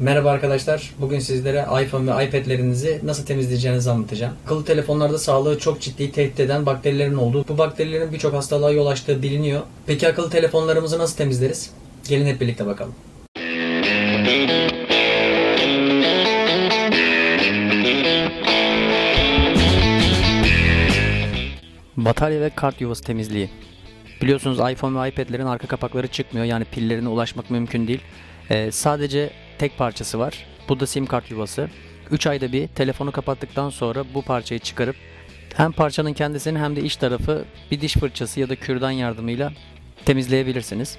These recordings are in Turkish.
Merhaba arkadaşlar. Bugün sizlere iPhone ve iPad'lerinizi nasıl temizleyeceğinizi anlatacağım. Akıllı telefonlarda sağlığı çok ciddi tehdit eden bakterilerin olduğu, bu bakterilerin birçok hastalığa yol açtığı biliniyor. Peki akıllı telefonlarımızı nasıl temizleriz? Gelin hep birlikte bakalım. Batarya ve kart yuvası temizliği. Biliyorsunuz iPhone ve iPad'lerin arka kapakları çıkmıyor. Yani pillerine ulaşmak mümkün değil. Ee, sadece tek parçası var. Bu da sim kart yuvası. 3 ayda bir telefonu kapattıktan sonra bu parçayı çıkarıp hem parçanın kendisini hem de iç tarafı bir diş fırçası ya da kürdan yardımıyla temizleyebilirsiniz.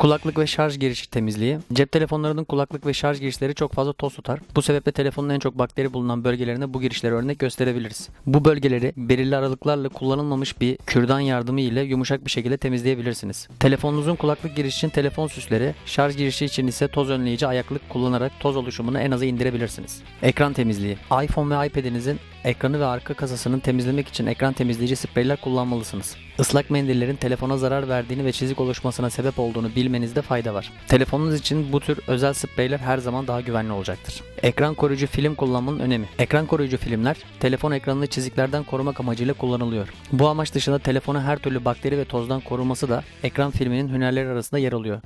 Kulaklık ve şarj girişi temizliği. Cep telefonlarının kulaklık ve şarj girişleri çok fazla toz tutar. Bu sebeple telefonun en çok bakteri bulunan bölgelerine bu girişleri örnek gösterebiliriz. Bu bölgeleri belirli aralıklarla kullanılmamış bir kürdan yardımı ile yumuşak bir şekilde temizleyebilirsiniz. Telefonunuzun kulaklık girişi için telefon süsleri, şarj girişi için ise toz önleyici ayaklık kullanarak toz oluşumunu en aza indirebilirsiniz. Ekran temizliği. iPhone ve iPad'inizin ekranı ve arka kasasını temizlemek için ekran temizleyici spreyler kullanmalısınız. Islak mendillerin telefona zarar verdiğini ve çizik oluşmasına sebep olduğunu bilmenizde fayda var. Telefonunuz için bu tür özel spreyler her zaman daha güvenli olacaktır. Ekran koruyucu film kullanmanın önemi. Ekran koruyucu filmler telefon ekranını çiziklerden korumak amacıyla kullanılıyor. Bu amaç dışında telefonu her türlü bakteri ve tozdan koruması da ekran filminin hünerleri arasında yer alıyor.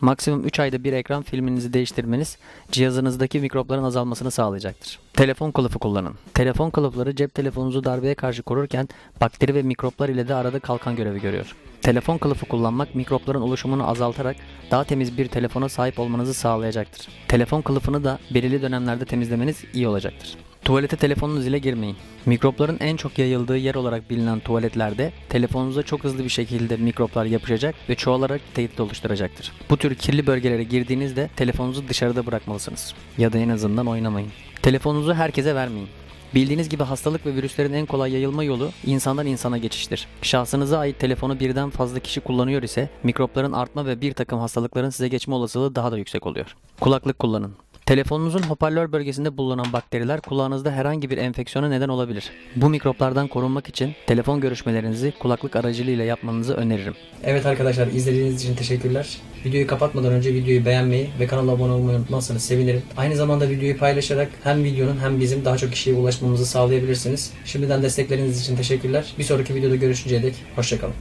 Maksimum 3 ayda bir ekran filminizi değiştirmeniz cihazınızdaki mikropların azalmasını sağlayacaktır. Telefon kılıfı kullanın. Telefon kılıfları cep telefonunuzu darbeye karşı korurken bakteri ve mikroplar ile de arada kalkan görevi görüyor. Telefon kılıfı kullanmak mikropların oluşumunu azaltarak daha temiz bir telefona sahip olmanızı sağlayacaktır. Telefon kılıfını da belirli dönemlerde temizlemeniz iyi olacaktır. Tuvalete telefonunuz ile girmeyin. Mikropların en çok yayıldığı yer olarak bilinen tuvaletlerde telefonunuza çok hızlı bir şekilde mikroplar yapışacak ve çoğalarak tehdit oluşturacaktır. Bu tür kirli bölgelere girdiğinizde telefonunuzu dışarıda bırakmalısınız. Ya da en azından oynamayın. Telefonunuzu herkese vermeyin. Bildiğiniz gibi hastalık ve virüslerin en kolay yayılma yolu insandan insana geçiştir. Şahsınıza ait telefonu birden fazla kişi kullanıyor ise mikropların artma ve bir takım hastalıkların size geçme olasılığı daha da yüksek oluyor. Kulaklık kullanın. Telefonunuzun hoparlör bölgesinde bulunan bakteriler kulağınızda herhangi bir enfeksiyona neden olabilir. Bu mikroplardan korunmak için telefon görüşmelerinizi kulaklık aracılığıyla yapmanızı öneririm. Evet arkadaşlar izlediğiniz için teşekkürler. Videoyu kapatmadan önce videoyu beğenmeyi ve kanala abone olmayı unutmazsanız sevinirim. Aynı zamanda videoyu paylaşarak hem videonun hem bizim daha çok kişiye ulaşmamızı sağlayabilirsiniz. Şimdiden destekleriniz için teşekkürler. Bir sonraki videoda görüşünceye dek hoşçakalın.